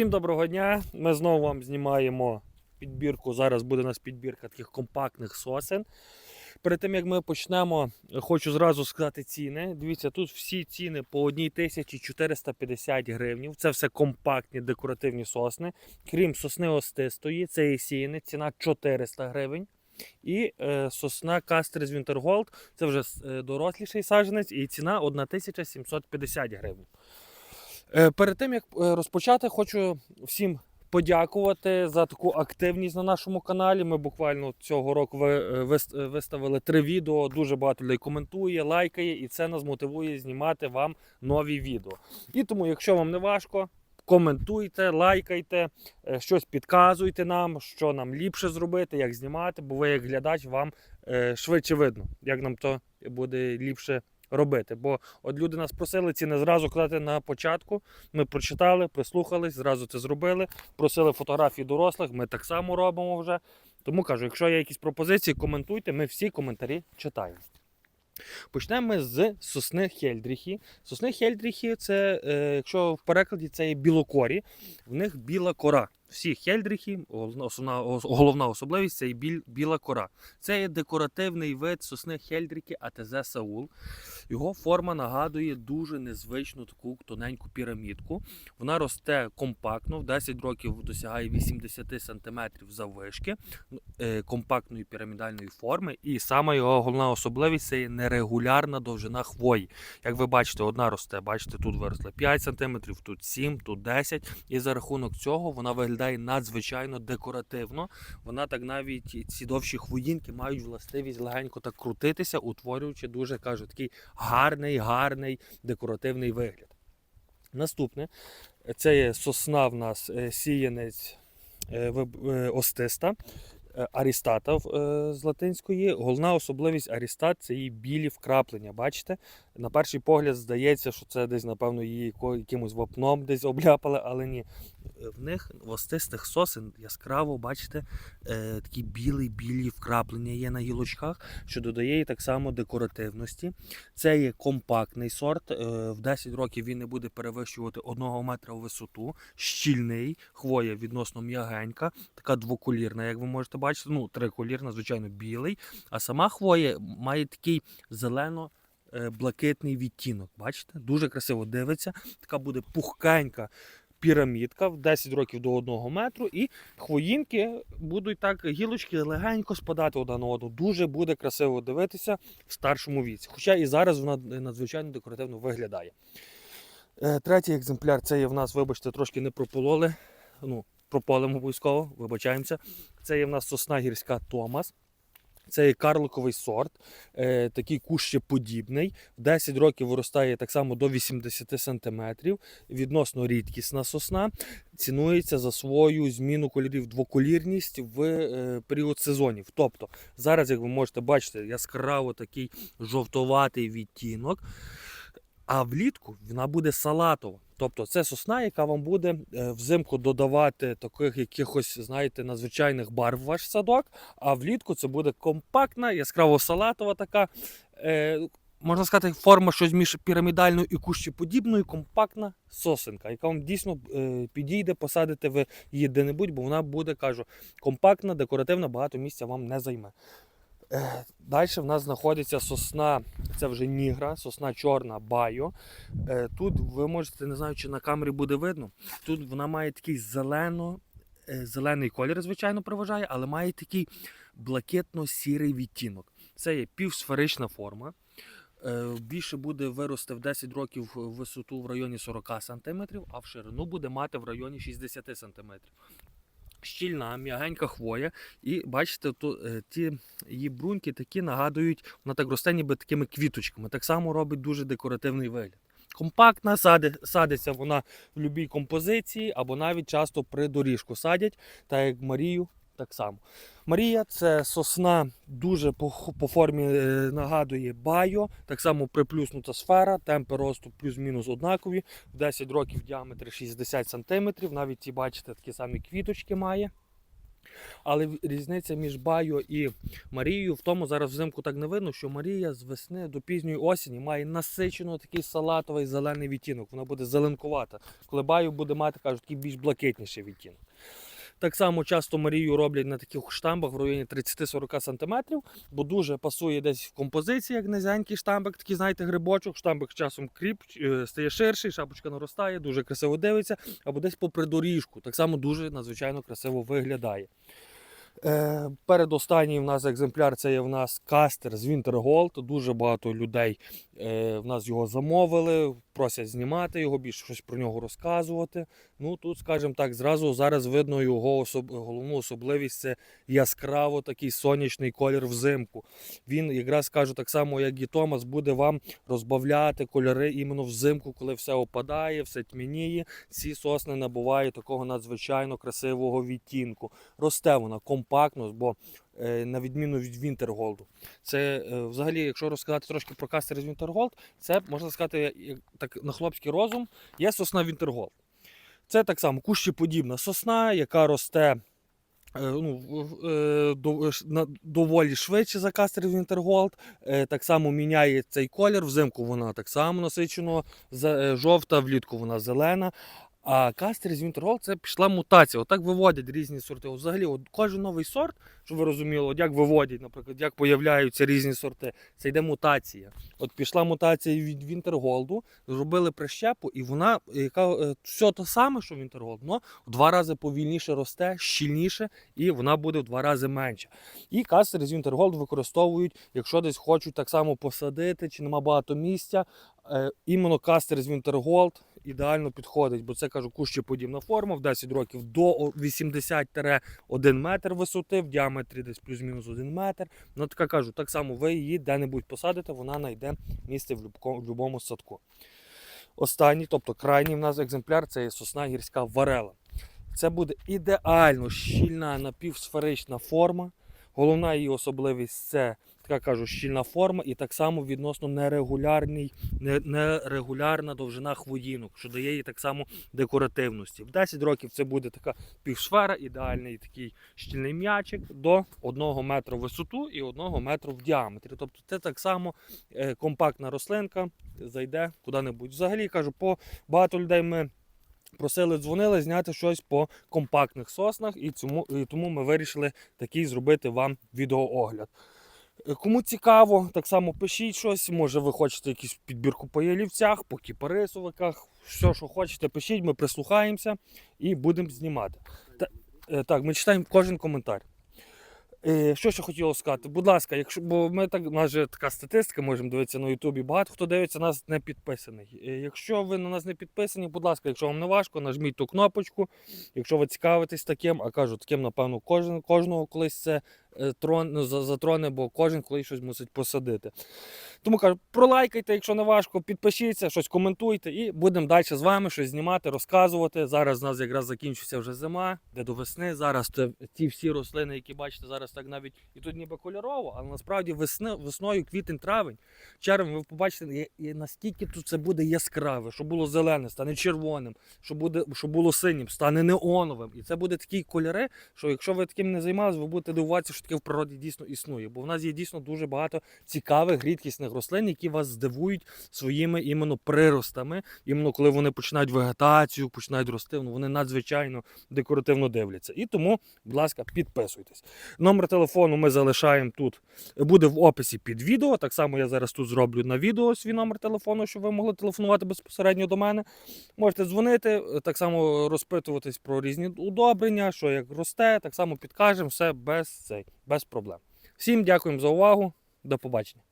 Всім доброго дня. Ми знову вам знімаємо підбірку. Зараз буде у нас підбірка таких компактних сосен. Перед тим як ми почнемо, хочу зразу сказати ціни. Дивіться, тут всі ціни по 1450 гривень. Це все компактні декоративні сосни. Крім сосни остистої, це і сіяни, ціна 400 гривень. І е, сосна Кастрис Вінтерголд, це вже е, доросліший саджанець, і ціна 1750 гривень. Е, Перед тим як е, розпочати, хочу всім подякувати за таку активність на нашому каналі. Ми буквально цього року е, вис- виставили три відео. Дуже багато людей коментує, лайкає, і це нас мотивує знімати вам нові відео. І тому, якщо вам не важко, коментуйте, лайкайте, щось підказуйте нам, що нам ліпше зробити, як знімати, бо ви як глядач вам швидше видно, як нам то буде ліпше робити. Бо от люди нас просили ці не зразу казати на початку. Ми прочитали, прислухались, зразу це зробили. Просили фотографії дорослих, ми так само робимо вже. Тому кажу, якщо є якісь пропозиції, коментуйте, ми всі коментарі читаємо. Почнемо ми з сосни Хельдріхі. Сосни Хельдріхі, це, е, якщо в перекладі, це є білокорі, в них біла кора. Всі хельдріхи, головна, основна, головна особливість це і біль, біла кора. Це є декоративний вид сосни Хельдріки АТЗ Саул. Його форма нагадує дуже незвичну таку тоненьку пірамідку. Вона росте компактно, в 10 років досягає 80 см заввишки е, компактної пірамідальної форми. І саме його головна особливість це нерегулярна довжина хвої. Як ви бачите, одна росте, бачите, тут виросла 5 см, тут 7, тут 10. І за рахунок цього вона виглядає надзвичайно декоративно. Вона так навіть ці довші хвоїнки мають властивість легенько так крутитися, утворюючи дуже кажу, такий гарний, гарний декоративний вигляд. Наступне це є сосна в нас е, сіянець е, е, остиста. Арістата з латинської. Головна особливість арістат це її білі вкраплення. Бачите? На перший погляд здається, що це десь, напевно, її якимось вапном десь обляпали, але ні. Е, В них в остистих сосен яскраво, бачите, е, такі білі-білі вкраплення є на гілочках, що додає їй так само декоративності. Це є компактний сорт. е, В 10 років він не буде перевищувати 1 метра у висоту, щільний, хвоя відносно м'ягенька, така двоколірна, як ви можете бачити. Ну, триколірна, звичайно, білий. А сама хвоя має такий зелено-блакитний відтінок. Бачите? Дуже красиво дивиться. Така буде пухкенька пірамідка в 10 років до 1 метру. І хвоїнки будуть так, гілочки легенько спадати одна на одну. Дуже буде красиво дивитися в старшому віці. Хоча і зараз вона надзвичайно декоративно виглядає. Е, Третій екземпляр це є в нас, вибачте, трошки не пропололи. Ну, прополимо обов'язково, вибачаємося. Це є в нас сосна гірська Томас. Це карликовий сорт, е, такий кущеподібний. В 10 років виростає так само до 80 см. Відносно рідкісна сосна. Цінується за свою зміну кольорів двоколірність в е, період сезонів. Тобто зараз, як ви можете бачити, яскраво такий жовтоватий відтінок. А влітку вона буде салатова. Тобто це сосна, яка вам буде е, взимку додавати таких якихось, знаєте, надзвичайних барв в ваш садок, а влітку це буде компактна, яскраво салатова така. Е, можна сказати, форма щось між пірамідальною і кущеподібною, компактна сосенка, яка вам дійсно е, підійде, посадити ви її де-небудь, бо вона буде, кажу, компактна, декоративна, багато місця вам не займе. Далі в нас знаходиться сосна, це вже нігра, сосна чорна байо. Е, Тут ви можете, не знаю, чи на камері буде видно. Тут вона має такий зелено, е, зелений колір, звичайно, переважає, але має такий блакитно-сірий відтінок. Це є півсферична форма. Е, Більше буде вирости в 10 років висоту в районі 40 см, а в ширину буде мати в районі 60 см. Щільна, м'ягенька хвоя. І бачите, то, е, ті її бруньки такі нагадують, вона так росте ніби такими квіточками. Так само робить дуже декоративний вигляд. Компактна, сади, садиться вона в будь-якій композиції або навіть часто при доріжку садять, так як Марію, так само. Марія це сосна дуже по, по формі е, нагадує байо, так само приплюснута сфера, темпи росту плюс-мінус однакові, в 10 років діаметр 60 см, навіть ці бачите такі самі квіточки має. Але різниця між Байо і Марією в тому зараз взимку так не видно, що Марія з весни до пізньої осені має насичено такий салатовий зелений відтінок. Вона буде зеленкувата. Коли Байо буде мати, кажуть, такий більш блакитніший відтінок. Так само часто Марію роблять на таких штамбах в районі 30-40 см, бо дуже пасує десь в композиції, як низенький штамбик, такий, знаєте, грибочок. Штамбик часом кріп, е, стає ширший, шапочка наростає, дуже красиво дивиться, або десь попри доріжку. Так само дуже надзвичайно красиво виглядає. Е, передостанній в нас екземпляр це є в нас кастер з Wintergold. Дуже багато людей в нас його замовили, просять знімати його, більше щось про нього розказувати. Ну тут, скажімо так, зразу зараз видно його особ... головну особливість це яскраво такий сонячний колір взимку. Він, якраз кажу, так само, як і Томас, буде вам розбавляти кольори іменно взимку, коли все опадає, все тьмяніє. Ці сосни набувають такого надзвичайно красивого відтінку. Росте вона компактно, бо е, на відміну від Вінтерголду. Це е, взагалі, якщо розказати трошки про кастер з Вінтерголд, це можна сказати, так на хлопський розум, є сосна Вінтерголд. Це так само кущеподібна сосна, яка росте. е, Ну, е, доволі швидше за кастер Вінтерголд. Е, Так само міняє цей колір. Взимку вона так само насичено е, жовта, влітку вона зелена. А кастер з Вінтерголд це пішла мутація. Отак виводять різні сорти. Взагалі, от кожен новий сорт, щоб ви розуміли, от як виводять, наприклад, як появляються різні сорти, це йде мутація. От пішла мутація від Вінтерголду, зробили прищепу, і вона, яка е, все те саме, що Вінтерголд, але в два рази повільніше росте, щільніше, і вона буде в два рази менша. І кастери з Вінтерголд використовують, якщо десь хочуть так само посадити, чи нема багато місця. Е, іменно кастер з Вінтерголд ідеально підходить, бо це кажу кущеподібна форма в 10 років до 80-1 метр висоти, в діаметрі десь плюс-мінус 1 метр. Ну така кажу, так само ви її де-небудь посадите, вона знайде місце в будь-якому садку. Останній, тобто крайній в нас екземпляр це сосна гірська варела. Це буде ідеально щільна напівсферична форма. Головна її особливість це така кажу, щільна форма і так само відносно нерегулярний, нерегулярна довжина хвоїнок, що дає їй так само декоративності. В 10 років це буде така півсфера, ідеальний такий щільний м'ячик до 1 метра висоту і 1 метру в діаметрі. Тобто це так само е, компактна рослинка, зайде куди-небудь. Взагалі кажу, по багато людей ми. Просили, дзвонили зняти щось по компактних соснах, і, цьому, і тому ми вирішили такий зробити вам відеоогляд. Е, Кому цікаво, так само пишіть щось. Може, ви хочете якусь підбірку по ялівцях, по кіпарисовиках. Все, що хочете, пишіть, ми прислухаємося і будемо знімати. Та, е, так, ми читаємо кожен коментар. Е, Що ще хотілося сказати? Будь ласка, якщо бо ми так, у нас же така статистика, можемо дивитися на Ютубі. Багато хто дивиться нас не підписаний. Якщо ви на нас не підписані, будь ласка, якщо вам не важко, нажміть ту кнопочку. Якщо ви цікавитесь таким, а кажу, таким, напевно, кожен, кожного колись це трон, ну, за- затроне, бо кожен колись щось мусить посадити. Тому кажу, пролайкайте, якщо не важко, підпишіться, щось коментуйте і будемо далі з вами щось знімати, розказувати. Зараз у нас якраз закінчиться вже зима, де до весни. Зараз ті всі рослини, які бачите, зараз так навіть і тут ніби кольорово, але насправді весни, весною, квітень, травень, червень, ви побачите, наскільки тут це буде яскраве, що було зелене, стане червоним, що буде, що було синім, стане неоновим. І це буде такі кольори, що якщо ви таким не займалися, ви будете дивуватися, що таке в природі дійсно існує. Бо в нас є дійсно дуже багато цікавих рідкісних рослин, які вас здивують своїми іменно приростами. Іменно коли вони починають вегетацію, починають рости, ну, вони надзвичайно декоративно дивляться. І тому, будь ласка, підписуйтесь. Номер телефону ми залишаємо тут, буде в описі під відео. Так само я зараз тут зроблю на відео свій номер телефону, щоб ви могли телефонувати безпосередньо до мене. Можете дзвонити, так само розпитуватись про різні удобрення, що як росте, так само підкажемо, все без, цей, без проблем. Всім дякуємо за увагу. До побачення.